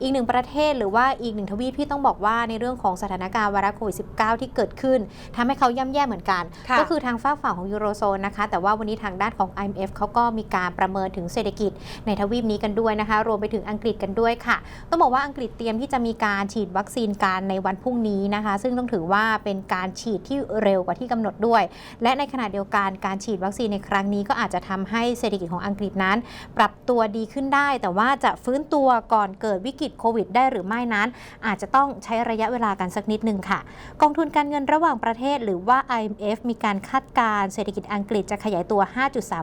อีกหนึ่งประเทศหรือว่าอีกหนึ่งทวีปที่ต้องบอกว่าในเรื่องของสถานการณ์ไวรัสโควิด -19 ที่เกิดขึ้นทำให้เขาย่ำแย่เหมือนกันค่ะก็คือทางฝากฝั่งของยูโรโซนนะคะ แต่ว่าวันนี้ทางด้านของ IMF เขาก็มีการประเมินถึงเศรษฐกิจในทวีปนี้กันด้วยนะคะ รวมไปถึงอังกฤษกันด้วยค่ะ ต้องบอกว่าอังกฤษเตรียมที่จะมีการฉีดวัคซีนกันในวันพรุ่งนี้นะคะ ซึ่งต้องถือว่าเป็นการฉีดที่เร็วกว่าที่กำหนดด้วย และในขณะเดียวกันการฉีดวัคซีนในครั้งนี้ก็อาจจะทำให้เศรษฐกิจของอังกฤษนั้น ปรับตัวดีขึ้นได้ แต่ว่าจะฟื้นตัวก่อนเกิดวิกฤตโควิดได้หรือไม่นั้น อาจจะต้องใช้ระยะเวลากันสักนิดหนึ่งค่ะ กองทุนการเงินระหว่างประเทศ หรือว่า IMF มีการคาดการณ์เศรษฐกิจอังกฤษจะขยายตัว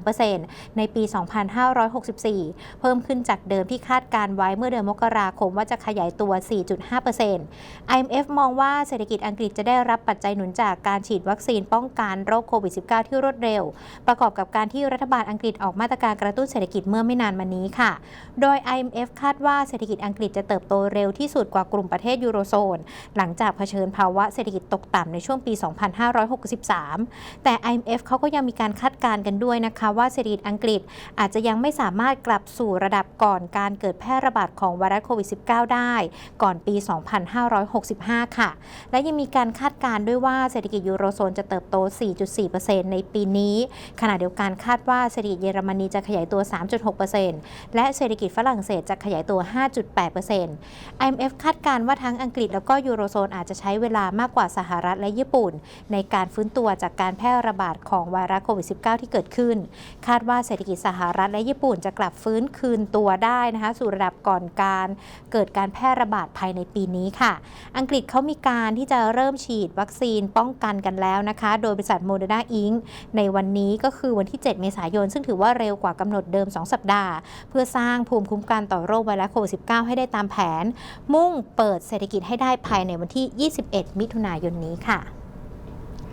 5.3%ในปี 2564 เพิ่มขึ้นจากเดิมที่คาดการไว้เมื่อเดือนมกราคมว่าจะขยายตัว 4.5% IMF มองว่าเศรษฐกิจอังกฤษจะได้รับปัจจัยหนุนจากการฉีดวัคซีนป้องกันโรคโควิด -19 ที่รวดเร็ว ประกอบกับการที่รัฐบาลอังกฤษออกมาตรการกระตุ้นเศรษฐกิจเมื่อไม่นานมานี้ค่ะ โดย IMF คาดว่าเศรษฐกิจอังกฤษจะเติบโตเร็วที่สุดกว่ากลุ่มประเทศยูโรโซน หลังจากเผชิญภาวะเศรษฐกิจตกต่ำในช่วงปี 2563 แต่ IMF เขาก็ยังมีการคาดการณ์กันด้วยนะคะว่าเศรษฐกิจอังกฤษอาจจะยังไม่สามารถกลับสู่ระดับก่อนการเกิดแพร่ระบาดของไวรัสโควิด -19 ได้ ก่อนปี 2565 ค่ะ และยังมีการคาดการณ์ด้วยว่าเศรษฐกิจยูโรโซนจะเติบโต 4.4%ในปีนี้ ขณะเดียวกันคาดว่าเศรษฐกิจเยอรมนีจะขยายตัว 3.6%และเศรษฐกิจฝรั่งเศสจะขยายตัว 5.8% IMF คาดการณ์ว่าทั้งอังกฤษแล้วก็ยูโรโซนอาจจะใช้เวลามากกว่าสหรัฐและญี่ปุ่น ในการฟื้นตัวจากการแพร่ระบาดของไวรัสโควิด -19 ที่เกิดขึ้น คาดว่าเศรษฐกิจสหรัฐและญี่ปุ่นจะกลับฟื้นคืนตัวได้นะคะสู่ระดับก่อนการเกิดการแพร่ระบาดภายในปีนี้ค่ะ อังกฤษเขามีการที่จะเริ่มฉีดวัคซีนป้องกันกันแล้วนะคะ โดยบริษัทโมเดอร์นาอิงในวันนี้ก็คือวันที่ 7 เมษายน ซึ่งถือว่าเร็วกว่ากำหนดเดิม 2 สัปดาห์ เพื่อสร้างภูมิคุ้มกันต่อโรคไวรัสโควิด -19 ให้ได้ตามแผน มุ่งเปิดเศรษฐกิจให้ได้ภายในวันที่ 21 มิถุนายนนี้ค่ะ